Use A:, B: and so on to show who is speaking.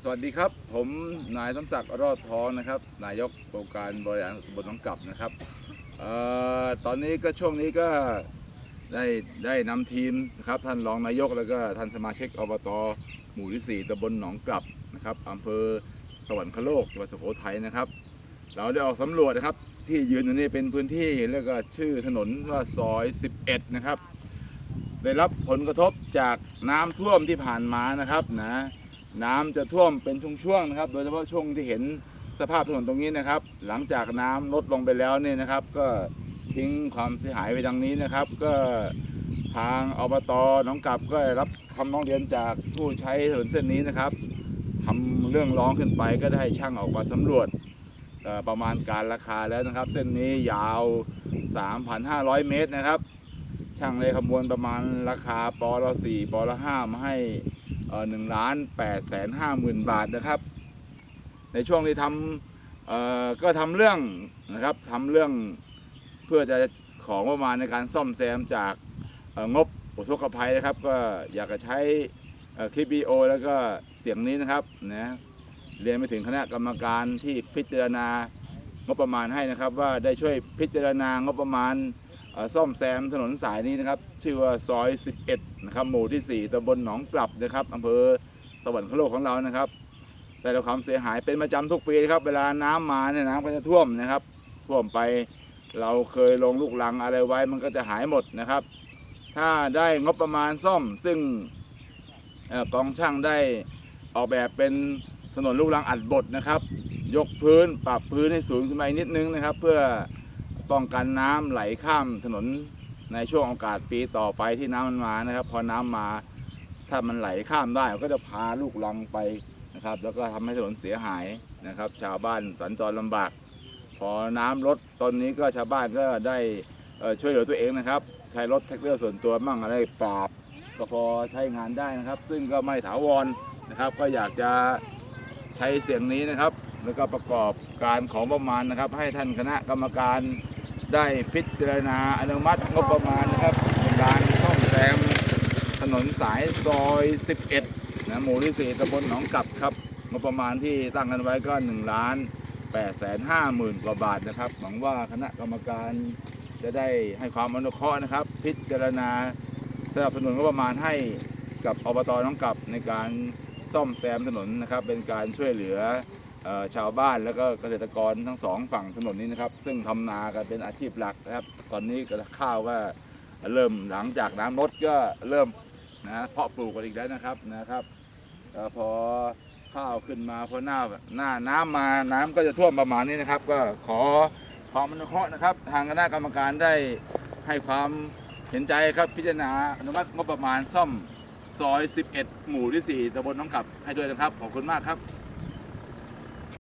A: สวัสดีครับ ผมนายสมศักดิ์รอดท้องนะครับ นายกองค์การบริหารตำบลหนองกลับนะครับออตอนนี้ก็ช่วงนี้ก็ได้ได้นำทีมนะครับท่านรองนายกแล้วก็ท่านสมาชิกอบตหมู่ที่ 4ตำบลหนองกลับนะครับอำเภอสวรรคโลกจังหวัดสุโขทัยนะครับ เราได้ออกสำรวจนะครับที่ยืนอยู่นี่เป็นพื้นที่แล้วก็ชื่อถนนว่าซอย 11 นะครับ ได้รับผลกระทบจากน้ำท่วมที่ผ่านมานะครับนะ น้ำจะท่วมเป็นช่วงๆนะครับ โดยเฉพาะช่วงที่เห็นสภาพถนนตรงนี้นะครับ หลังจากน้ำลดลงไปแล้วเนี่ยนะครับ ก็ทิ้งความเสียหายไปดังนี้นะครับ ก็ทางอบตหนองกลับก็ได้รับคำร้องเรียนจากผู้ใช้ถนนเส้นนี้นะครับทำเรื่องร้องขึ้นไปก็ได้ช่างออกมาสำรวจประมาณการราคาแล้วนะครับ เส้นนี้ยาว 3,500 เมตรนะครับ ช่างเลยคำนวณประมาณราคาปอละ4ปอละ5มาให้ หนึ่งล้านแปดแสนห้าหมื่นบาทนะครับ ในช่วงที่ทำก็ทำเรื่องนะครับทำเรื่องเพื่อจะของประมาณในการซ่อมแซมจากงบอุทกภัยนะครับ ก็อยากจะใช้คลิปวีโอ แล้วก็เสียงนี้นะครับนะเรียนไปถึงคณะกรรมการที่พิจารณางบประมาณให้นะครับ ว่าได้ช่วยพิจารณางบประมาณ ซ่อมแซมถนนสายนี้นะครับ ชื่อว่าซอย 11 นะครับ หมู่ที่ 4ตำบลหนองกลับนะครับอำเภอสวรรคโลกของเรานะครับได้รับความเสียหายเป็นประจำทุกปีครับ เวลาน้ำมาเนี่ยน้ำก็จะท่วมนะครับ ท่วมไปเราเคยลงลูกหลังอะไรไว้มันก็จะหายหมดนะครับ ถ้าได้งบประมาณซ่อมซึ่งกองช่างได้ออกแบบเป็นถนนลูกลังอัดบดนะครับ ยกพื้นปรับพื้นให้สูงขึ้นมาอีกนิดนึงนะครับ เพื่อ ป้องกันน้ำไหลข้ามถนนในช่วงโอกาสปีต่อไปที่น้ำมันมานะครับ พอน้ำมาถ้ามันไหลข้ามได้ก็จะพาลูกลังไปนะครับ แล้วก็ทำให้ถนนเสียหายนะครับ ชาวบ้านสัญจรลำบาก พอน้ำลดตอนนี้ก็ชาวบ้านก็ได้ช่วยเหลือตัวเองนะครับ ใช้รถแท็กเตอร์ส่วนตัวมั่งอะไรปราบก็พอใช้งานได้นะครับ ซึ่งก็ไม่ถาวรนะครับ ก็อยากจะใช้เสียงนี้นะครับ แล้วก็ประกอบการของประมาณนะครับ ให้ท่านคณะกรรมการ ได้พิจารณาอนุมัติงบประมาณนะครับในการซ่อมแซมถนนสายซอย 11 นะหมู่ที่4ตำบลหนองกลับครับงบประมาณที่ตั้งกันไว้ก็1ล้าน8แสน5หมื่นกว่าบาทนะครับหวังว่าคณะกรรมการจะได้ให้ความอนุเคราะห์นะครับ พิจารณาสนับสนุนงบประมาณให้กับอบตหน้องกลับในการซ่อมแซมถนนนะครับ เป็นการช่วยเหลือ ชาวบ้านแล้วก็เกษตรกรทั้งสองฝั่งถนนนี้นะครับ ซึ่งทำนากันเป็นอาชีพหลักนะครับ ตอนนี้ก็ข้าวก็เริ่มหลังจากน้ำลดก็เริ่มนะเพาะปลูกกันอีกแล้วนะครับนะครับอพอข้าวขึ้นมาพอหน้าหน้าน้ำมาน้ำก็จะท่วมประมาณนี้นะครับ ก็ขอความอนุเคราะห์นะครับ ทางคณะกรรมการได้ให้ความเห็นใจครับพิจารณาอนุมัติงบประมาณซ่อมซอย 11 หมู่ที่ 4ตำบลหน้องกลับให้ด้วยนะครับ ขอบคุณมากครับ